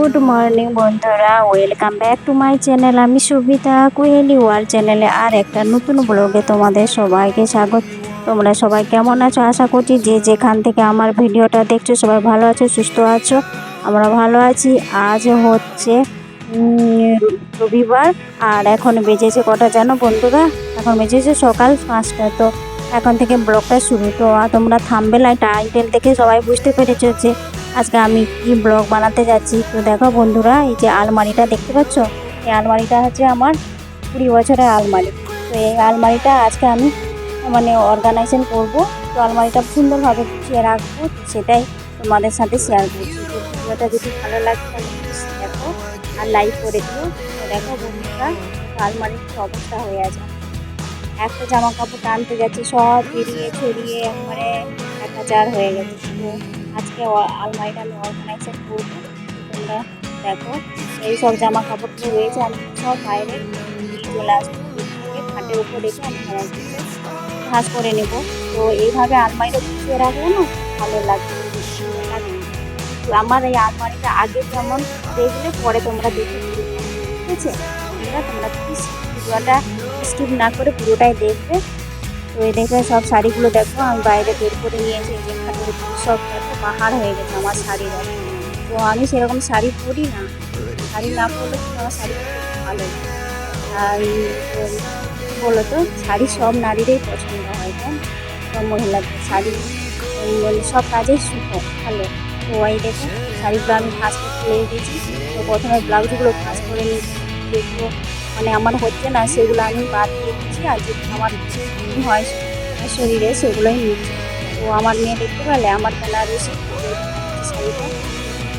Good morning বন্ধুরা। Welcome back to my channel আমি সুবিতা কুহেলি war চ্যানেলে আর একটা নতুন ব্লগে তোমাদের সবাইকে স্বাগত। তোমরা সবাই কেমন আছো? আশা করছি যে যেখান থেকে আমার ভিডিওটা দেখছ, সবাই ভালো আছো, সুস্থ আছো। আমরা ভালো আছি। আজ হচ্ছে রবিবার। আর এখন বেজেছে কটা জানো বন্ধুরা? এখন বেজেছে সকাল পাঁচটা। তো এখন থেকে ব্লগটা শুরু। তো তোমরা থামবেলায় টাইটেল দেখে সবাই বুঝতে পেরেছ যে আজকে আমি কি ব্লগ বানাতে যাচ্ছি তো দেখো বন্ধুরা, এই যে আলমারিটা দেখতে পাচ্ছ? এই আলমারিটা হচ্ছে আমার কুড়ি বছরের আলমারি। তো এই আলমারিটা আজকে আমি মানে অর্গানাইজেশন করব। তো আলমারিটা সুন্দরভাবে গুছিয়ে রাখব সেটাই তোমাদের সাথে শেয়ার করছি। ভিডিওটা যদি ভালো লাগে তাহলে দেখো আর লাইক করে দিও। তো দেখো বন্ধুরা, আলমারির অবস্থা হয়ে আছে। একটা জামা কাপড় টানতে যাচ্ছে, সব বেরিয়ে ছড়িয়ে একবারে একাচার হয়ে গেছে। আজকে আলমারিটা আমি অর্গানাইজেশন করব। তোমরা দেখো, এই সব জামা কাপড়গুলো রয়েছে, আমি সব বাইরে চলে আসব। খাটের উপর রেখে আমি ঘরের করে নেব। তো এইভাবে আলমারিটা গুছিয়ে রাখলে না ভালো লাগবে। আমার এই আলমারিটা আগে যেমন দেখলে পরে তোমরা দেখে। ঠিক আছে? তোমরা প্লিজ ভিডিওটা স্কিপ না করে পুরোটাই দেখবে। তো এই দেখে সব শাড়িগুলো দেখো, আমি বাইরে বের করে নিয়েছি সব পাহাড় হয়ে গেছে আমার শাড়ির তো আমি সেরকম শাড়ি পরি না। শাড়ি না পরলে আমার শাড়ি ভালো আর বলো তো শাড়ি সব নারীরই পছন্দ হয় না? সব মহিলাদের শাড়ি মানে সব কাজেই সুখ, ভালো। তো এই দেখো, শাড়িগুলো আমি করতে লেগে গেছি। তো প্রথমে ব্লাউজগুলো ভাঁজ করে নিয়েছি যেগুলো মানে আমার হচ্ছে না, সেগুলো আমি বাদ দিয়ে দিচ্ছি। আর যেগুলো আমার হয় শরীরে, সেগুলোই নিচ্ছি। তো আমার মেয়ে দেখতে পেলে, আমার বেনারসি শাড়িটা।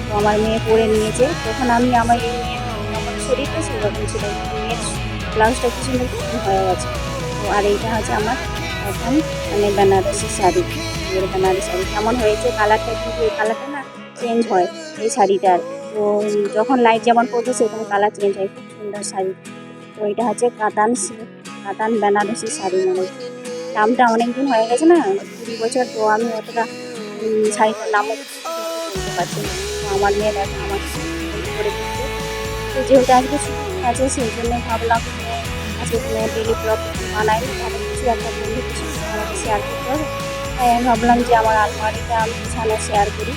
তো আমার মেয়ে পরে নিয়েছে। তখন আমি আমার এই মেয়ের আমার শরীরটা সেরকম ছিল মেয়ের ব্লাউজটা কি সুন্দর ফিটিং হয়ে গেছে। তো আর এইটা হচ্ছে আমার এখন মানে বেনারসি শাড়ি। মেয়ের বেনারসি শাড়ি। কেমন হয়েছে কালারটা কিন্তু এই কালারটা না চেঞ্জ হয়, এই শাড়িটার তো যখন লাইট যেমন পড়বে সেরকম কালার চেঞ্জ হয়। খুব সুন্দর শাড়ি। তো এটা হচ্ছে কাতান কাতান বেনারসি শাড়ি মানে। দামটা অনেক দিন হয়ে গেছে না, কুড়ি বছর, তো আমি অতটা শাড়িটার নামও পারছি আমার মেয়ে দেখো আমার করে। দিচ্ছে তো যেহেতু আজকে ছুটি আছে, সেই জন্য ভাবলাম আজকে ডেলি ব্লগ বানাই তাহলে কিছু একটা বন্ধু কিছু আমাকে শেয়ার করতে হবে। তাই আমি ভাবলাম যে আমার আলমারিটা আমি বিছানা শেয়ার করি।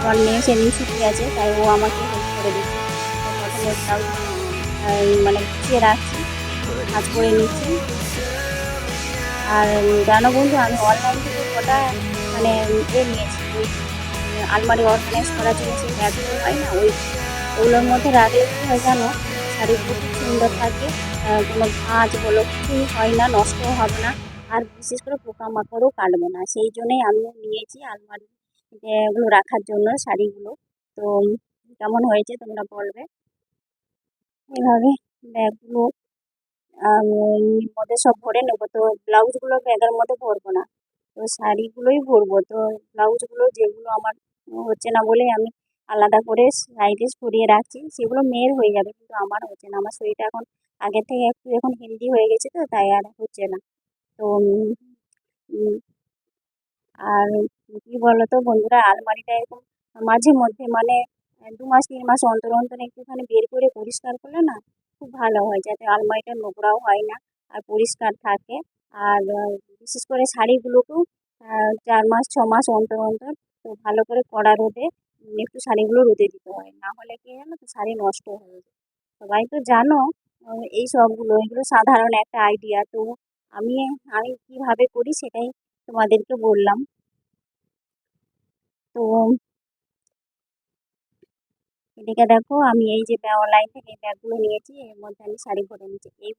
আমার মেয়ে সেদিন ছুটি আছে, তাই ও আমাকে হেল্প করে দিচ্ছে। মানে গুছিয়ে রাখছি, কাজ করে নিচ্ছি। আর জানো বন্ধু, আমি অনলাইন থেকে কটা মানে ইয়ে নিয়েছি, ওই আলমারি অর্গানাইজ করার জন্য সেই ব্যাগগুলো হয় না? ওই, ওগুলোর মধ্যে রাখলে কী হয় জানো শাড়িগুলো খুব সুন্দর থাকে কোনো ভাঁজ বলো, কিছুই হয় না, নষ্টও হবে না, আর বিশেষ করে পোকামাকড়ও কাটবে না। সেই জন্যই আমিও নিয়েছি আলমারি এগুলো রাখার জন্য শাড়িগুলো। তো কেমন হয়েছে তোমরা বলবে? এভাবে ব্যাগগুলো মধ্যে সব ভরে নেব। তো ব্লাউজগুলো ব্যাগের মধ্যে ভরবো না। তো শাড়িগুলোই ভরবো। তো ব্লাউজগুলো যেগুলো আমার হচ্ছে না বলে আমি আলাদা করে সাইডে সরিয়ে রাখছি, সেগুলো মেয়ের হয়ে যাবে। কিন্তু আমার হচ্ছে না। আমার শরীরটা এখন আগের থেকে একটু এখন হেলদি হয়ে গেছে তো, তাই আর হচ্ছে না। তো আর কি বলতো বন্ধুরা, আলমারিটা এরকম মাঝে মধ্যে মানে দু মাস, তিন মাস অন্তর অন্তর একটুখানি বের করে পরিষ্কার করলে না খুব ভালো হয় যাতে আলমারিটা নোংরাও হয় না আর পরিষ্কার থাকে। আর বিশেষ করে শাড়িগুলোকেও চার মাস, ছ মাস অন্তর অন্তর তো ভালো করে কড়া রোদে একটু শাড়িগুলো রোদে দিতে হয়। না হলে কি জানো তো শাড়ি নষ্ট হয়ে যায়। সবাই তো জানো এই সবগুলো, এগুলো সাধারণ একটা আইডিয়া তো আমি আমি কীভাবে করি সেটাই তোমাদেরকে বললাম। তো এদিকে দেখো, আমি এই যে ব্যাগ অনলাইন থেকে এই ব্যাগগুলো নিয়েছি, এর মধ্যে আমি শাড়ি ভরে নিয়েছি। এই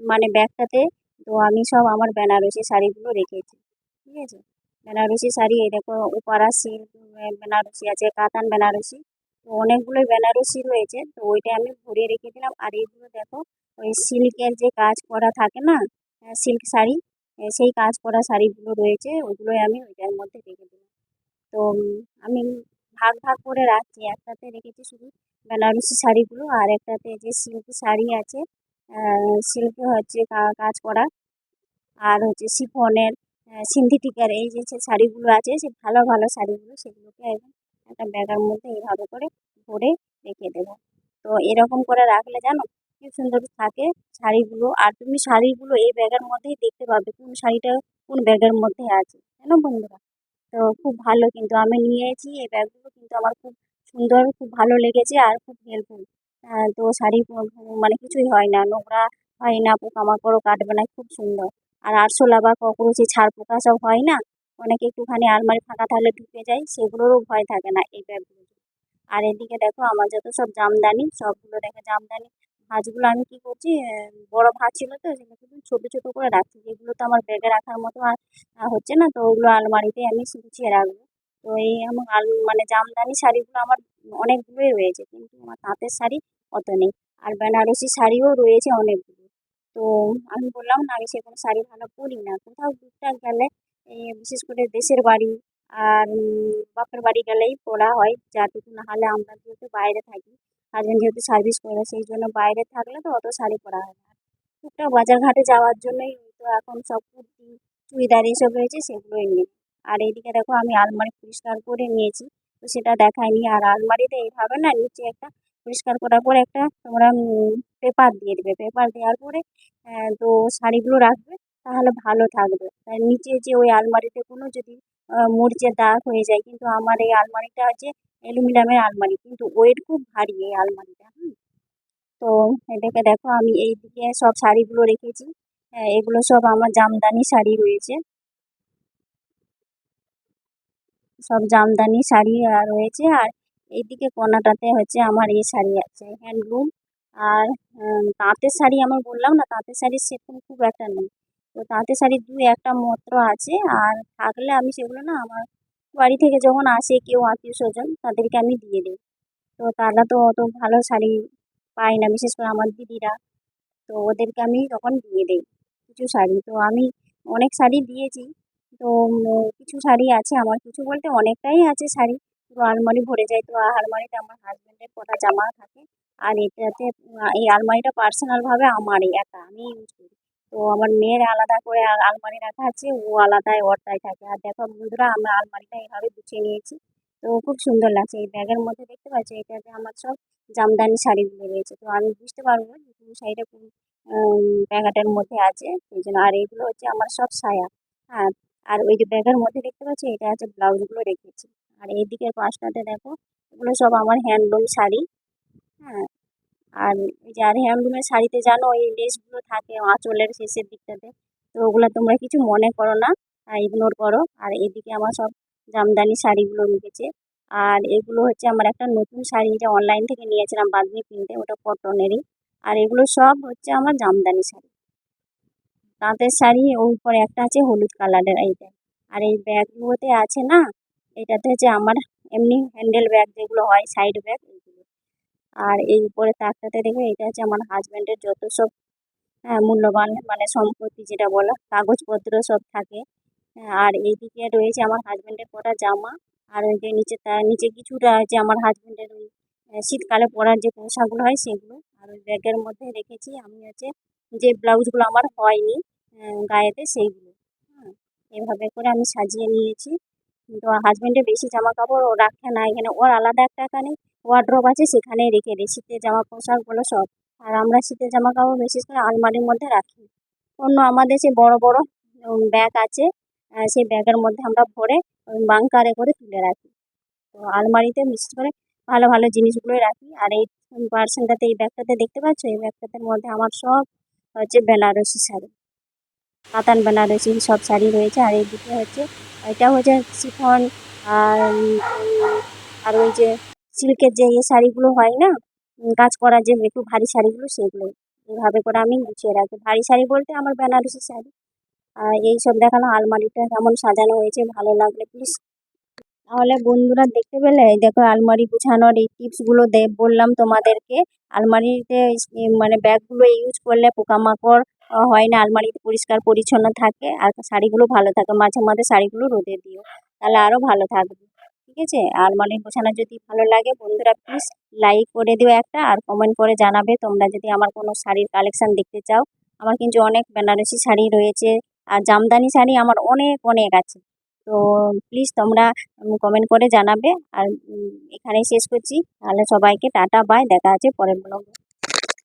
মানে ব্যাগটাতে তো আমি সব আমার বেনারসি শাড়িগুলো রেখেছি, ঠিক আছে? বেনারসি শাড়ি, এই দেখো, উপারা সিল্ক বেনারসি আছে, কাতান বেনারসি, তো অনেকগুলোই বেনারসি রয়েছে, তো ওইটা আমি ভরে রেখে দিলাম। আর এইগুলো দেখো, ওই সিল্কের যে কাজ করা থাকে না সিল্ক শাড়ি সেই কাজ করা শাড়িগুলো রয়েছে ওইগুলোই আমি ওইটার মধ্যে রেখে দিলাম। তো আমি ভাগ ভাগ করে রাখছি। একটাতে রেখেছি শুধু বেনারসি শাড়িগুলো আর একটাতে যে সিল্ক শাড়ি আছে সিল্কে হচ্ছে কাজ করা। আর হচ্ছে শিফনের সিনথেটিকের এই যে শাড়িগুলো আছে, সে ভালো ভালো শাড়িগুলো সেগুলোকে একদম একটা ব্যাগের মধ্যে এইভাবে করে ভরে রেখে দেবো। তো এরকম করে রাখলে জানো কি সুন্দর থাকে শাড়িগুলো। আর তুমি শাড়িগুলো এই ব্যাগের মধ্যেই দেখতে পাবে কোন শাড়িটা কোন ব্যাগের মধ্যে আছে। জানো বন্ধুরা? তো খুব ভালো কিন্তু আমি নিয়েছি, এই ব্যাগগুলো কিন্তু আমার খুব সুন্দর, খুব ভালো লেগেছে আর খুব হেল্পফুল তো শাড়ি মানে কিছুই হয় না, নোংরা হয় না, পোকামাকড়ও কাটবে না, খুব সুন্দর। আর আরশোলা বা ককরোচে ছাড় পোকা সব হয় না, অনেকে একটুখানি আলমারি ফাঁকা থাকলে ঢুকে যায়, সেগুলোরও ভয় থাকে না এই ব্যাগগুলো আর এদিকে দেখো আমার যত সব জামদানি, সবগুলো দেখে জামদানি ভাঁজগুলো আমি কি করছি বড় ভাঁজ ছিল তো, সেগুলো কিন্তু ছোট ছোট করে রাখছি। যেগুলো তো আমার ব্যাগে রাখার মতো আর হচ্ছে না, তো ওগুলো আলমারিতে আমি গুছিয়ে রাখব। তো এই আমার আল মানে জামদানি শাড়িগুলো আমার অনেকগুলোই রয়েছে, কিন্তু আমার তাঁতের শাড়ি অত নেই। আর বেনারসি শাড়িও রয়েছে অনেকগুলো। তো আমি বললাম, না, আমি সেগুলো শাড়ি ভালো পরি না। কোথাও টুকটাক গেলে বিশেষ করে দেশের বাড়ি আর বাপের বাড়ি গেলেই পরা হয় যাটুকু না হলে আমরা যেহেতু বাইরে থাকি হাজবেন্ড যেহেতু সার্ভিস করে সেই জন্য বাইরে থাকলে তো অত শাড়ি পরা হয় না। টুকটাক বাজার ঘাটে যাওয়ার জন্যই তো এখন সব কুর্তি, চুড়িদার এইসব রয়েছে, সেগুলোই নিই। আর এইদিকে দেখো আমি আলমারি পরিষ্কার করে নিয়েছি, তো সেটা দেখাইনি আর আলমারিতে এইভাবে না নিচে একটা পরিষ্কার করার পরে একটা তোমরা পেপার দিয়ে দেবে। পেপার দেওয়ার পরে তো শাড়িগুলো রাখবে, তাহলে ভালো থাকবে। তার নিচে যে ওই আলমারিতে কোনো যদি মরিচের দাগ হয়ে যায়। কিন্তু আমার এই আলমারিটা হচ্ছে অ্যালুমিনিয়ামের আলমারি। কিন্তু ওয়েট খুব ভারী এই আলমারিটা হুম। তো এটাকে দেখো আমি এই দিকে সব শাড়িগুলো রেখেছি। আহ, এগুলো সব আমার জামদানি শাড়ি রয়েছে। সব জামদানি শাড়ি রয়েছে। আর এইদিকে কোনাটাতে হচ্ছে আমার এই শাড়ি আছে হ্যান্ডলুম। আর তাঁতের শাড়ি আমার বললাম না তাঁতের শাড়ি সেরকম খুব একটা নেই। তো তাঁতের শাড়ি দু একটা মাত্র আছে। আর থাকলে আমি সেগুলো না আমার বাড়ি থেকে যখন আসে কেউ আত্মীয় স্বজন তাদেরকে আমি দিয়ে দিই। তো তারা তো অত ভালো শাড়ি পায় না, বিশেষ করে আমার দিদিরা। তো ওদেরকে আমি তখন দিয়ে দিই কিছু শাড়ি। তো আমি অনেক শাড়ি দিয়েছি। তো কিছু শাড়ি আছে আমার। কিছু বলতে অনেকটাই আছে শাড়ি। পুরো আলমারি ভরে যায়। তো আলমারিতে আমার হাজব্যান্ডের কটা জামা থাকে। আর এটাতে এই আলমারিটা পার্সোনালভাবে আমারই একা। আমি ইউজ করি। তো আমার মেয়ের আলাদা করে আলমারি রাখা আছে, ও আলাদায় ওরটাই থাকে। আর দেখো বন্ধুরা, আমরা আলমারিটা এইভাবে গুছিয়ে নিয়েছি। তো খুব সুন্দর লাগছে। এই ব্যাগের মধ্যে দেখতে পাচ্ছি, এটাতে আমার সব জামদানি শাড়িগুলো রয়েছে। তো আমি বুঝতে পারব যে কোন শাড়িটা কোন ব্যাগাটার মধ্যে আছে। সেই জন্য, আর এইগুলো হচ্ছে আমার সব সায়া। হ্যাঁ আর ওই যে ব্যাগের মধ্যে দেখতে পাচ্ছি, এটা হচ্ছে ব্লাউজগুলো রেখেছি। আর এই দিকের পাশটাতে দেখো, এগুলো সব আমার হ্যান্ডলুম শাড়ি। হ্যাঁ আর যে আর হ্যান্ডলুমের শাড়িতে জানো এই লেসগুলো থাকে আঁচলের শেষের দিকটাতে, তো ওগুলো তোমরা কিছু মনে করো না ইগনোর করো। আর এদিকে আমার সব জামদানি শাড়িগুলো রেখেছে আর এগুলো হচ্ছে আমার একটা নতুন শাড়ি যে অনলাইন থেকে নিয়েছিলাম বাঁধনি প্রিন্টে ওটা কটনেরই আর এগুলো সব হচ্ছে আমার জামদানি শাড়ি। তাঁতের শাড়ি, ওর উপরে একটা আছে হলুদ কালারের এইটা আর এই ব্যাগগুলোতে আছে না, এটাতে হচ্ছে আমার এমনি হ্যান্ডেল ব্যাগ যেগুলো হয় সাইড ব্যাগ আর এই উপরে তাকটাতে দেখবে এটা হচ্ছে আমার হাজব্যান্ডের যত সব হ্যাঁ মূল্যবান মানে সম্পত্তি যেটা বলা কাগজপত্র সব থাকে। হ্যাঁ, আর এইদিকে রয়েছে আমার হাজব্যান্ডের পরা জামা আর ওই যে নিচে তার নিচে কিছুটা আছে আমার হাজব্যান্ডের ওই শীতকালে পরার যে পোশাকগুলো হয় সেগুলো আর ওই ব্যাগের মধ্যে রেখেছি আমি হচ্ছে যে ব্লাউজগুলো আমার হয়নি গায়েতে সেইগুলো। হ্যাঁ এভাবে করে আমি সাজিয়ে নিয়েছি। তো হাজব্যান্ডের বেশি জামা কাপড় ও রাখে না এখানে ওর আলাদা একটা এখানে ওয়ার্ড্রোব আছে, সেখানেই রেখে দিই। শীতের জামা পোশাকগুলো সব। আর আমরা শীতের জামা কাপড় বিশেষ করে আলমারির মধ্যে রাখি। অন্য আমাদের সে বড় বড় ব্যাগ আছে সেই ব্যাগের মধ্যে আমরা ভরে বাংকারে করে তুলে রাখি। তো আলমারিতে বিশেষ করে ভালো ভালো জিনিসগুলোই রাখি। আর এই পার্সেনটাতে এই ব্যাগটাতে দেখতে পাচ্ছ? এই ব্যাগটাতে মধ্যে আমার সব হচ্ছে বেনারসি শাড়ি। কাতান বেনারসি সব শাড়ি রয়েছে। আর এইদিকে হচ্ছে, এটা হচ্ছে শিফন আর আর ওই যে সিল্কের যে ইয়ে শাড়িগুলো হয় না কাজ করা যে একটু ভারী শাড়িগুলো সেগুলো এইভাবে করে আমি গুছিয়ে রাখি। ভারী শাড়ি বলতে আমার বেনারসি শাড়ি। আর এই সব দেখানো আলমারিটা কেমন সাজানো হয়েছে, ভালো লাগলে প্লিজ তাহলে বন্ধুরা দেখতে পেলে দেখো আলমারি গুছানোর এই টিপসগুলো দে, বললাম তোমাদেরকে, আলমারিতে মানে ব্যাগগুলো ইউজ করলে পোকামাকড় হয় না, আলমারিতে পরিষ্কার পরিচ্ছন্ন থাকে, আর শাড়িগুলো ভালো থাকে, মাঝে মাঝে শাড়িগুলো রোদে দিও, তাহলে আরও ভালো থাকবে। ঠিক আছে? আলমারি গোছানো যদি ভালো লাগে, বন্ধুরা প্লিজ লাইক করে দিও একটা আর কমেন্ট করে জানাবে। তোমরা যদি আমার কোনো শাড়ির কালেকশন দেখতে চাও, আমার কিন্তু অনেক বেনারসি শাড়ি রয়েছে আর জামদানি শাড়ি আমার অনেক অনেক আছে। তো প্লিজ তোমরা কমেন্ট করে জানাবে। আর এখানেই শেষ করছি। তাহলে সবাইকে টাটা বাই দেখা আছে পরের ব্লগে